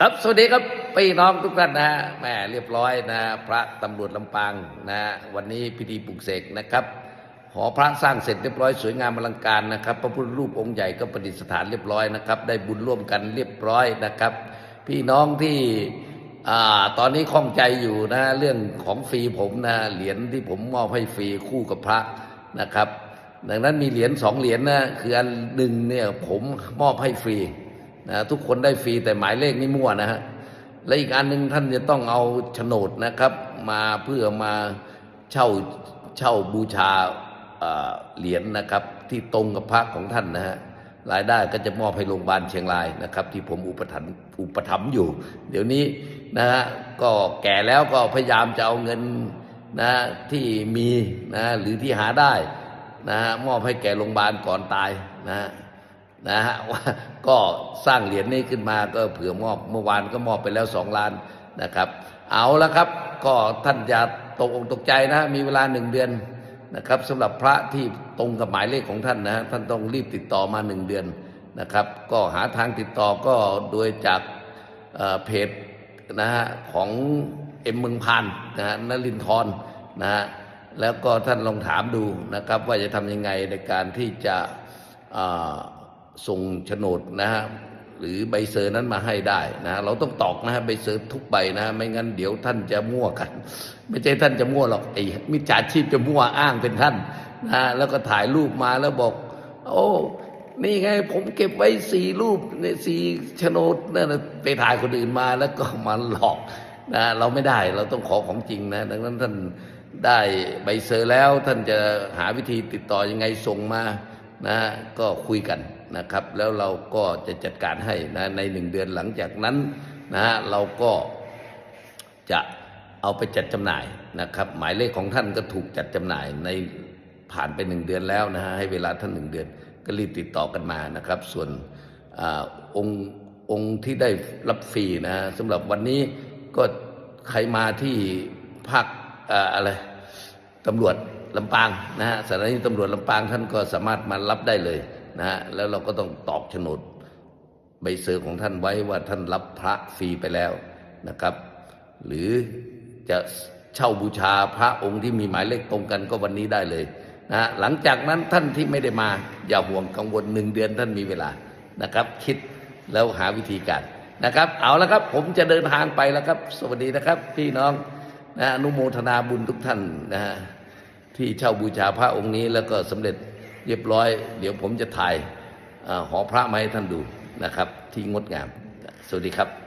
ครับ สวัสดีครับพี่น้องทุกท่านนะฮะแหมเรียบร้อยนะ พระตำรวจลำปางนะวันนี้พิธีปลุกเสกนะครับหอพระสร้างเสร็จเรียบร้อยสวยงามอลังการนะครับ พระพุทธรูปองค์ใหญ่ก็ประดิษฐานเรียบร้อยนะครับ ได้บุญร่วมกันเรียบร้อยนะครับ พี่น้องที่ตอนนี้ข้องใจอยู่นะ เรื่องของฟรีผมนะเหรียญที่ผมมอบให้ฟรีคู่กับพระนะครับ ดังนั้นมีเหรียญสองเหรียญนะคืออันหนึ่งเนี่ยผมมอบให้ฟรี นะทุกคนได้ฟรีแต่หมายเลขนี่มั่วนะฮะและอีกอันหนึ่งท่านจะต้องเอาโฉนดนะครับ มาเพื่อมาเช่าเช่าบูชาเหรียญนะครับ ที่ตรงกับพระของท่านนะฮะรายได้ก็จะมอบให้โรงพยาบาลเชียงรายนะครับ ที่ผมอุปถัมภ์อุปถัมภ์อยู่ เดี๋ยวนี้นะฮะก็แก่แล้วก็พยายามจะเอาเงินนะที่มีนะหรือที่หาได้นะฮะมอบให้แก่โรงพยาบาลก่อนตายนะฮะ นะฮะว่าก็สร้างเหรียญนี้ขึ้นมาก็เผื่อมอบเมื่อวานก็มอบไปแล้วสองล้านนะครับ เอาละครับก็ท่านอย่าตกอกตกใจนะมีเวลาหนึ่งเดือนนะครับสำหรับพระที่ตรงกับหมายเลขของท่านนะท่านต้องรีบติดต่อมาหนึ่งเดือนนะครับ ก็หาทางติดต่อก็โดยจากเเพจนะฮะของเอ็มเมืองพันนะฮะนลินทรนะฮะแล้วก็ท่านลองถามดูนะครับ ว่าจะทำยังไงในการที่จะ ส่งโฉนดนะฮะหรือใบเซอร์นั้นมาให้ได้นะเราต้องตอกนะฮะใบเซอร์ทุกใบนะฮะไม่งั้นเดี๋ยวท่านจะมั่วกัน ไม่ใช่ท่านจะมั่วหรอกไอ้มิจฉาชีพจะมั่วอ้างเป็นท่านนะแล้วก็ถ่ายรูปมาแล้วบอก โอ้นี่ไง ผมเก็บไว้สี่รูปในสี่โฉนดนั่นนะไปถ่ายคนอื่นมาแล้วก็มาหลอกนะเราไม่ได้เราต้องขอของจริงนะ ดังนั้นท่านได้ใบเซอร์แล้วท่านจะหาวิธีติดต่อยังไงส่งมานะก็คุยกัน นะครับ แล้วเราก็จะจัดการให้นะในหนึ่งเดือนหลังจากนั้นนะฮะเราก็จะเอาไปจัดจำหน่ายนะครับ หมายเลขของท่านก็ถูกจัดจำหน่ายในผ่านไปหนึ่งเดือนแล้วนะฮะให้เวลาท่านหนึ่งเดือนก็รีบติดต่อกันมานะครับ ส่วนอาองค์องค์ที่ได้รับฟรีนะฮะสำหรับวันนี้ก็ใครมาที่ภาคอ่าอะไรตำรวจลำปางนะฮะสถานีตำรวจลำปางท่านก็สามารถมารับได้เลย นะฮะแล้วเราก็ต้องตอกโฉนดใบเซอร์ของท่านไว้ว่าท่านรับพระฟรีไปแล้วนะครับ หรือจะเช่าบูชาพระองค์ที่มีหมายเลขตรงกันก็วันนี้ได้เลยนะฮะหลังจากนั้นท่านที่ไม่ได้มา อย่าห่วงกังวลหนึ่งเดือนท่านมีเวลานะครับ คิดแล้วหาวิธีการนะครับ เอาละครับ ผมจะเดินทางไปแล้วครับ สวัสดีนะครับ พี่น้องนะอนุโมทนาบุญทุกท่านนะฮะที่เช่าบูชาพระองค์นี้แล้วก็สำเร็จ เรียบร้อย เดี๋ยวผมจะถ่ายอหอพระมาให้ท่านดูนะครับ ที่งดงาม สวัสดีครับ